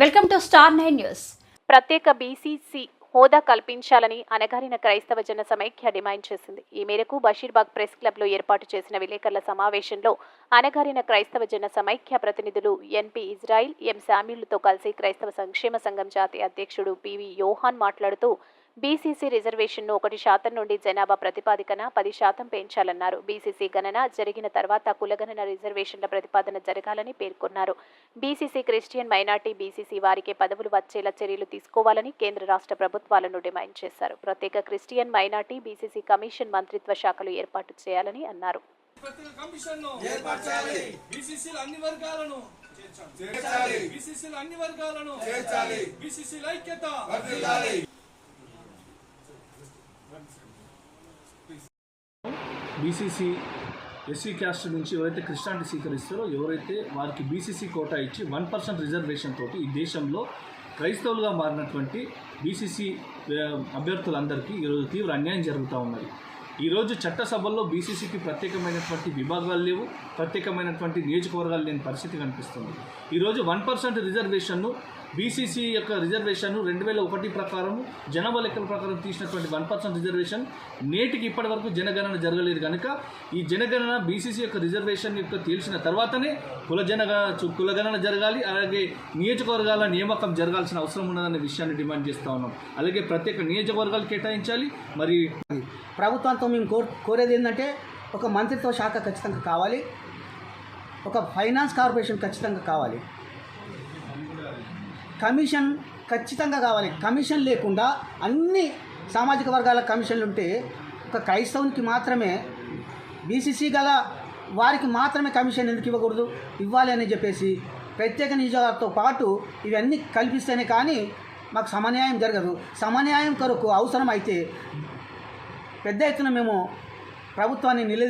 Welcome to star nine news. ప్రత్యేక BCC హోదా కల్పించాలని అనగారిన క్రైస్తవ జన సమైక్య డిమాండ్ చేసింది. ఈ మేరకు బషీర్బాగ్ ప్రెస్ క్లబ్లో ఏర్పాటు చేసిన విలేకరుల సమావేశంలో అనగారిన క్రైస్తవ జన సమైక్య ప్రతినిధులు ఎన్పి ఇజ్రాయిల్ ఎం శామ్యులతో కలిసి క్రైస్తవ సంక్షేమ సంఘం జాతీయ అధ్యక్షుడు పివి యోహాన్ మాట్లాడుతూ బీసీసీ రిజర్వేషన్ను ఒకటి శాతం నుండి జనాభా ప్రతిపాదికన పది శాతం పెంచాలన్నారు. బీసీసీ గణన జరిగిన తర్వాత కులగణన రిజర్వేషన్ల ప్రతిపాదన జరగాలని పేర్కొన్నారు. బీసీసీ క్రిస్టియన్ మైనార్టీ బీసీసీ వారికే పదవులు వచ్చేలా చర్యలు తీసుకోవాలని కేంద్ర రాష్ట్ర ప్రభుత్వాలను డిమాండ్ చేశారు. ప్రత్యేక క్రిస్టియన్ మైనార్టీ బీసీసీ కమిషన్ మంత్రిత్వ శాఖలు ఏర్పాటు చేయాలని అన్నారు. ప్రత్యేక కమిషన్ను ఏర్పాటు చేయాలి బీసీసీల అన్ని వర్గాలను చేర్చాలి. బీసీసీల అన్ని వర్గాలను చేర్చాలి. బీసీసీల ఐక్యత బీసీసీ ఎస్సీ క్యాస్ట్ నుంచి ఎవరైతే క్రిస్టియానిటీ స్వీకరిస్తారో ఎవరైతే వారికి బీసీసీ కోటా ఇచ్చి వన్ పర్సెంట్ రిజర్వేషన్ తోటి ఈ దేశంలో క్రైస్తవులుగా మారినటువంటి బీసీసీ అభ్యర్థులందరికీ ఈరోజు తీవ్ర అన్యాయం జరుగుతూ ఉన్నది. ఈరోజు చట్టసభల్లో బీసీసీకి ప్రత్యేకమైనటువంటి విభాగాలు లేవు ప్రత్యేకమైనటువంటి నియోజకవర్గాలు లేని పరిస్థితి కనిపిస్తుంది. ఈరోజు వన్ పర్సెంట్ రిజర్వేషన్ను బీసీసీ యొక్క రిజర్వేషన్ రెండు వేల ఒకటి ప్రకారం జనాభా లెక్కల ప్రకారం తీసినటువంటి వన్ పర్సెంట్ రిజర్వేషన్ నేటికి ఇప్పటి వరకు జనగణన జరగలేదు కనుక ఈ జనగణన బీసీసీ యొక్క రిజర్వేషన్ యొక్క తేల్చిన తర్వాతనే కుల జనగ కులగణన జరగాలి అలాగే నియోజకవర్గాల నియామకం జరగాల్సిన అవసరం ఉన్నదనే విషయాన్ని డిమాండ్ చేస్తూ ఉన్నాం. అలాగే ప్రత్యేక నియోజకవర్గాలు కేటాయించాలి మరి ప్రభుత్వంతో మేము కోర్ కోరేది ఏంటంటే ఒక మంత్రిత్వ శాఖ ఖచ్చితంగా కావాలి ఒక ఫైనాన్స్ కార్పొరేషన్ ఖచ్చితంగా కావాలి. కమిషన్ ఖచ్చితంగా కావాలి. కమిషన్ లేకుండా అన్ని సామాజిక వర్గాల కమిషన్లు ఉంటే ఒక క్రైస్తవునికి మాత్రమే బీసీసీ గల వారికి మాత్రమే కమిషన్ ఎందుకు ఇవ్వకూడదు? ఇవ్వాలి అని చెప్పేసి ప్రత్యేక నియోజకవర్గంతో పాటు ఇవన్నీ కల్పిస్తేనే కానీ మాకు సమన్యాయం జరగదు. సమన్యాయం కొరకు అవసరం అయితే పెద్ద ఎత్తున మేము ప్రభుత్వాన్ని నిలదీ